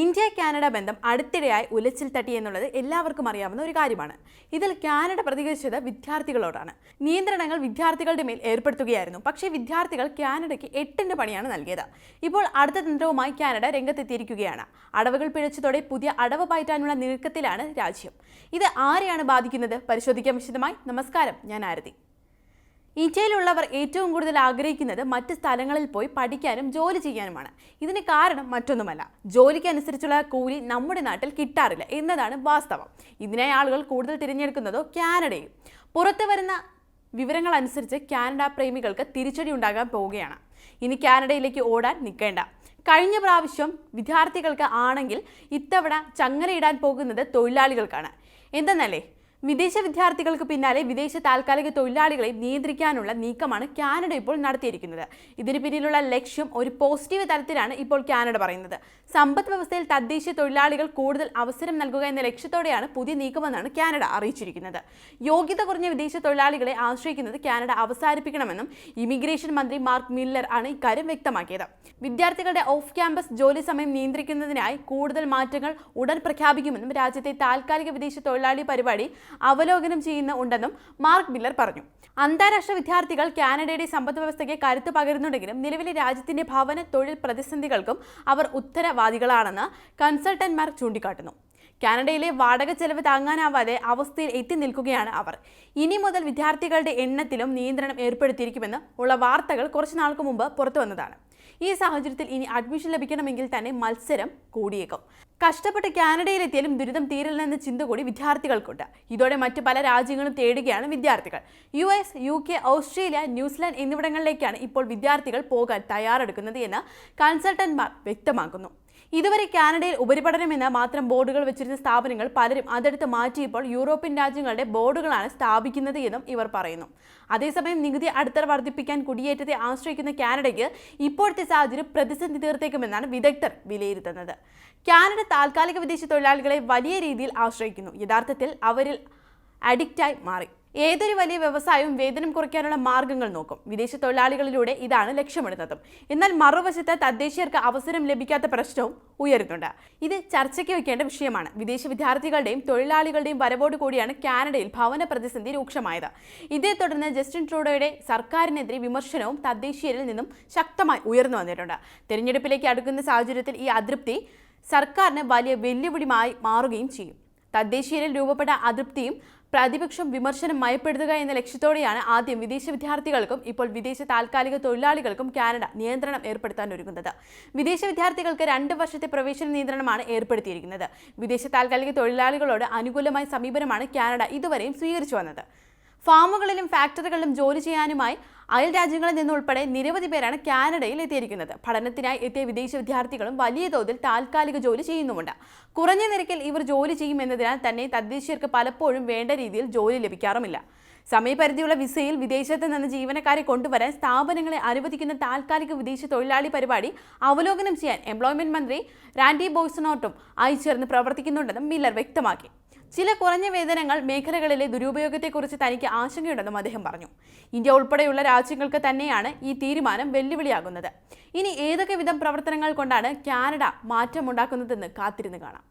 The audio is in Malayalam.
ഇന്ത്യ കാനഡ ബന്ധം അടുത്തിടെയായി ഉലച്ചിൽ തട്ടി എന്നുള്ളത് എല്ലാവർക്കും അറിയാവുന്ന ഒരു കാര്യമാണ്. ഇതിൽ കാനഡ പ്രതികരിച്ചത് വിദ്യാർത്ഥികളോടാണ്. നിയന്ത്രണങ്ങൾ വിദ്യാർത്ഥികളുടെ മേൽ ഏർപ്പെടുത്തുകയായിരുന്നു. പക്ഷേ വിദ്യാർത്ഥികൾ കാനഡയ്ക്ക് എട്ടിന്റെ പണിയാണ് നൽകിയത്. ഇപ്പോൾ അടുത്ത തന്ത്രവുമായി കാനഡ രംഗത്തെത്തിയിരിക്കുകയാണ്. അടവുകൾ പിഴച്ചതോടെ പുതിയ അടവ് പയറ്റാനുള്ള നീക്കത്തിലാണ് രാജ്യം. ഇത് ആരെയാണ് ബാധിക്കുന്നത്? പരിശോധിക്കാൻ വിശദമായി. നമസ്കാരം. ഞാൻ ആരതി. ഇന്ത്യയിലുള്ളവർ ഏറ്റവും കൂടുതൽ ആഗ്രഹിക്കുന്നത് മറ്റ് സ്ഥലങ്ങളിൽ പോയി പഠിക്കാനും ജോലി ചെയ്യാനുമാണ്. ഇതിന് കാരണം മറ്റൊന്നുമല്ല. ജോലിക്ക് അനുസരിച്ചുള്ള കൂലി നമ്മുടെ നാട്ടിൽ കിട്ടാറില്ല എന്നതാണ് വാസ്തവം. ഇതിനായി ആളുകൾ കൂടുതൽ തിരഞ്ഞെടുക്കുന്നതോ കാനഡയും. പുറത്തു വരുന്ന വിവരങ്ങൾ അനുസരിച്ച് കാനഡ പ്രേമികൾക്ക് തിരിച്ചടി ഉണ്ടാകാൻ പോവുകയാണ്. ഇനി കാനഡയിലേക്ക് ഓടാൻ നിൽക്കേണ്ട. കഴിഞ്ഞ പ്രാവശ്യം വിദ്യാർത്ഥികൾക്ക് ആണെങ്കിൽ ഇത്തവണ ചങ്ങലയിടാൻ പോകുന്നത് തൊഴിലാളികൾക്കാണ്. എന്തെന്നല്ലേ വിദേശ വിദ്യാർത്ഥികൾക്ക് പിന്നാലെ വിദേശ താൽക്കാലിക തൊഴിലാളികളെ നിയന്ത്രിക്കാനുള്ള നീക്കമാണ് കാനഡ ഇപ്പോൾ നടത്തിയിരിക്കുന്നത്. ഇതിന് പിന്നിലുള്ള ലക്ഷ്യം ഒരു പോസിറ്റീവ് തലത്തിലാണ് ഇപ്പോൾ കാനഡ പറയുന്നത്. സമ്പദ് വ്യവസ്ഥയിൽ തദ്ദേശീയ തൊഴിലാളികൾ കൂടുതൽ അവസരം നൽകുക എന്ന ലക്ഷ്യത്തോടെയാണ് പുതിയ നീക്കമെന്നാണ് കാനഡ അറിയിച്ചിരിക്കുന്നത്. യോഗ്യത കുറഞ്ഞ വിദേശ തൊഴിലാളികളെ ആശ്രയിക്കുന്നത് കാനഡ അവസാനിപ്പിക്കണമെന്നും ഇമിഗ്രേഷൻ മന്ത്രി മാർക്ക് മില്ലർ ആണ് ഇക്കാര്യം വ്യക്തമാക്കിയത്. വിദ്യാർത്ഥികളുടെ ഓഫ് ക്യാമ്പസ് ജോലി സമയം നിയന്ത്രിക്കുന്നതിനായി കൂടുതൽ മാറ്റങ്ങൾ ഉടൻ പ്രഖ്യാപിക്കുമെന്നും രാജ്യത്തെ താൽക്കാലിക വിദേശ തൊഴിലാളി പരിപാടി അവലോകനം ചെയ്യുന്ന ഉണ്ടെന്നും മാർക്ക് മില്ലർ പറഞ്ഞു. അന്താരാഷ്ട്ര വിദ്യാർത്ഥികൾ കാനഡയുടെ സമ്പദ് വ്യവസ്ഥയ്ക്ക് കരുത്ത് പകരുന്നുണ്ടെങ്കിലും നിലവിലെ രാജ്യത്തിന്റെ ഭവന തൊഴിൽ പ്രതിസന്ധികൾക്കും അവർ ഉത്തരവാദികളാണെന്ന് കൺസൾട്ടന്റ്മാർ ചൂണ്ടിക്കാട്ടുന്നു. കാനഡയിലെ വാടക ചെലവ് താങ്ങാനാവാതെ അവസ്ഥയിൽ എത്തി നിൽക്കുകയാണ് അവർ. ഇനി മുതൽ വിദ്യാർത്ഥികളുടെ എണ്ണത്തിലും നിയന്ത്രണം ഏർപ്പെടുത്തിയിരിക്കുമെന്ന് ഉള്ള വാർത്തകൾ കുറച്ചു നാൾക്ക് മുമ്പ് പുറത്തു വന്നതാണ്. ഈ സാഹചര്യത്തിൽ ഇനി അഡ്മിഷൻ ലഭിക്കണമെങ്കിൽ തന്നെ മത്സരം കൂടിയേക്കും. കഷ്ടപ്പെട്ട് കാനഡയിലെത്തിയാലും ദുരിതം തീരില്ലെന്ന ചിന്ത കൂടി വിദ്യാർത്ഥികൾക്കുണ്ട്. ഇതോടെ മറ്റ് പല രാജ്യങ്ങളും തേടുകയാണ് വിദ്യാർത്ഥികൾ. U S U K Australia New Zealand എന്നിവിടങ്ങളിലേക്കാണ് ഇപ്പോൾ വിദ്യാർത്ഥികൾ പോകാൻ തയ്യാറെടുക്കുന്നത് എന്ന് കൺസൾട്ടന്റ്മാർ വ്യക്തമാക്കുന്നു. ഇതുവരെ കാനഡയിൽ ഉപരിപഠനം എന്ന മാത്രം ബോർഡുകൾ വെച്ചിരുന്ന സ്ഥാപനങ്ങൾ പലരും അതെടുത്ത് മാറ്റിയപ്പോൾ യൂറോപ്യൻ രാജ്യങ്ങളുടെ ബോർഡുകളാണ് സ്ഥാപിക്കുന്നത് എന്നും ഇവർ പറയുന്നു. അതേസമയം നികുതി അടിത്തറ വർദ്ധിപ്പിക്കാൻ കുടിയേറ്റത്തെ ആശ്രയിക്കുന്ന കാനഡയ്ക്ക് ഇപ്പോഴത്തെ സാഹചര്യം പ്രതിസന്ധി തീർത്തേക്കുമെന്നാണ് വിദഗ്ധർ വിലയിരുത്തുന്നത്. കാനഡ താൽക്കാലിക വിദേശ തൊഴിലാളികളെ വലിയ രീതിയിൽ ആശ്രയിക്കുന്നു. യഥാർത്ഥത്തിൽ അവരിൽ അഡിക്റ്റായി മാറി. ഏതൊരു വലിയ വ്യവസായവും വേതനം കുറയ്ക്കാനുള്ള മാർഗങ്ങൾ നോക്കും. വിദേശ തൊഴിലാളികളിലൂടെ ഇതാണ് ലക്ഷ്യമിടുന്നതും. എന്നാൽ മറുവശത്ത് തദ്ദേശീയർക്ക് അവസരം ലഭിക്കാത്ത പ്രശ്നവും ഉയരുന്നുണ്ട്. ഇത് ചർച്ചയ്ക്ക് വെക്കേണ്ട വിഷയമാണ്. വിദേശ വിദ്യാർത്ഥികളുടെയും തൊഴിലാളികളുടെയും വരവോട് കൂടിയാണ് കാനഡയിൽ ഭവന പ്രതിസന്ധി രൂക്ഷമായത്. ഇതേ തുടർന്ന് ജസ്റ്റിൻ ട്രൂഡോയുടെ സർക്കാരിനെതിരെ വിമർശനവും തദ്ദേശീയരിൽ നിന്നും ശക്തമായി ഉയർന്നു വന്നിട്ടുണ്ട്. തെരഞ്ഞെടുപ്പിലേക്ക് അടുക്കുന്ന സാഹചര്യത്തിൽ ഈ അതൃപ്തി സർക്കാരിന് വലിയ വെല്ലുവിളിയായി മാറുകയും ചെയ്യും. തദ്ദേശീയരിൽ രൂപപ്പെട്ട അതൃപ്തിയും പ്രതിപക്ഷം വിമർശനം മയപ്പെടുത്തുക എന്ന ലക്ഷ്യത്തോടെയാണ് ആദ്യം വിദേശ വിദ്യാർത്ഥികൾക്കും ഇപ്പോൾ വിദേശ താൽക്കാലിക തൊഴിലാളികൾക്കും കാനഡ നിയന്ത്രണം ഏർപ്പെടുത്താൻ ഒരുങ്ങുന്നത്. വിദേശ വിദ്യാർത്ഥികൾക്ക് രണ്ട് വർഷത്തെ പ്രവേശന നിയന്ത്രണമാണ് ഏർപ്പെടുത്തിയിരിക്കുന്നത്. വിദേശ താൽക്കാലിക തൊഴിലാളികളോട് അനുകൂലമായ സമീപനമാണ് കാനഡ ഇതുവരെയും സ്വീകരിച്ചു വന്നത്. ഫാമുകളിലും ഫാക്ടറികളിലും ജോലി ചെയ്യാനുമായി അയൽ രാജ്യങ്ങളിൽ നിന്നുൾപ്പെടെ നിരവധി പേരാണ് കാനഡയിൽ എത്തിയിരിക്കുന്നത്. പഠനത്തിനായി എത്തിയ വിദേശ വിദ്യാർത്ഥികളും വലിയ തോതിൽ താൽക്കാലിക ജോലി ചെയ്യുന്നുമുണ്ട്. കുറഞ്ഞ നിരക്കിൽ ഇവർ ജോലി ചെയ്യുമെന്നതിനാൽ തന്നെ തദ്ദേശീയർക്ക് പലപ്പോഴും വേണ്ട രീതിയിൽ ജോലി ലഭിക്കാറുമില്ല. സമയപരിധിയുള്ള വിസയിൽ വിദേശത്ത് നിന്ന് ജീവനക്കാരെ കൊണ്ടുവരാൻ സ്ഥാപനങ്ങളെ അനുവദിക്കുന്ന താൽക്കാലിക വിദേശ തൊഴിലാളി പരിപാടി അവലോകനം ചെയ്യാൻ എംപ്ലോയ്മെന്റ് മന്ത്രി റാൻഡി ബോയ്സനോട്ടും അയച്ചേർന്ന് ചേർന്ന് പ്രവർത്തിക്കുന്നുണ്ടെന്നും മില്ലർ വ്യക്തമാക്കി. ചില കുറഞ്ഞ വേതനങ്ങൾ മേഖലകളിലെ ദുരുപയോഗത്തെക്കുറിച്ച് തനിക്ക് ആശങ്കയുണ്ടെന്നും അദ്ദേഹം പറഞ്ഞു. ഇന്ത്യ ഉൾപ്പെടെയുള്ള രാജ്യങ്ങൾക്ക് തന്നെയാണ് ഈ തീരുമാനം വെല്ലുവിളിയാകുന്നത്. ഇനി ഏതൊക്കെ വിധം പ്രവർത്തനങ്ങൾ കൊണ്ടാണ് കാനഡ മാറ്റമുണ്ടാക്കുന്നതെന്ന് കാത്തിരുന്ന് കാണാം.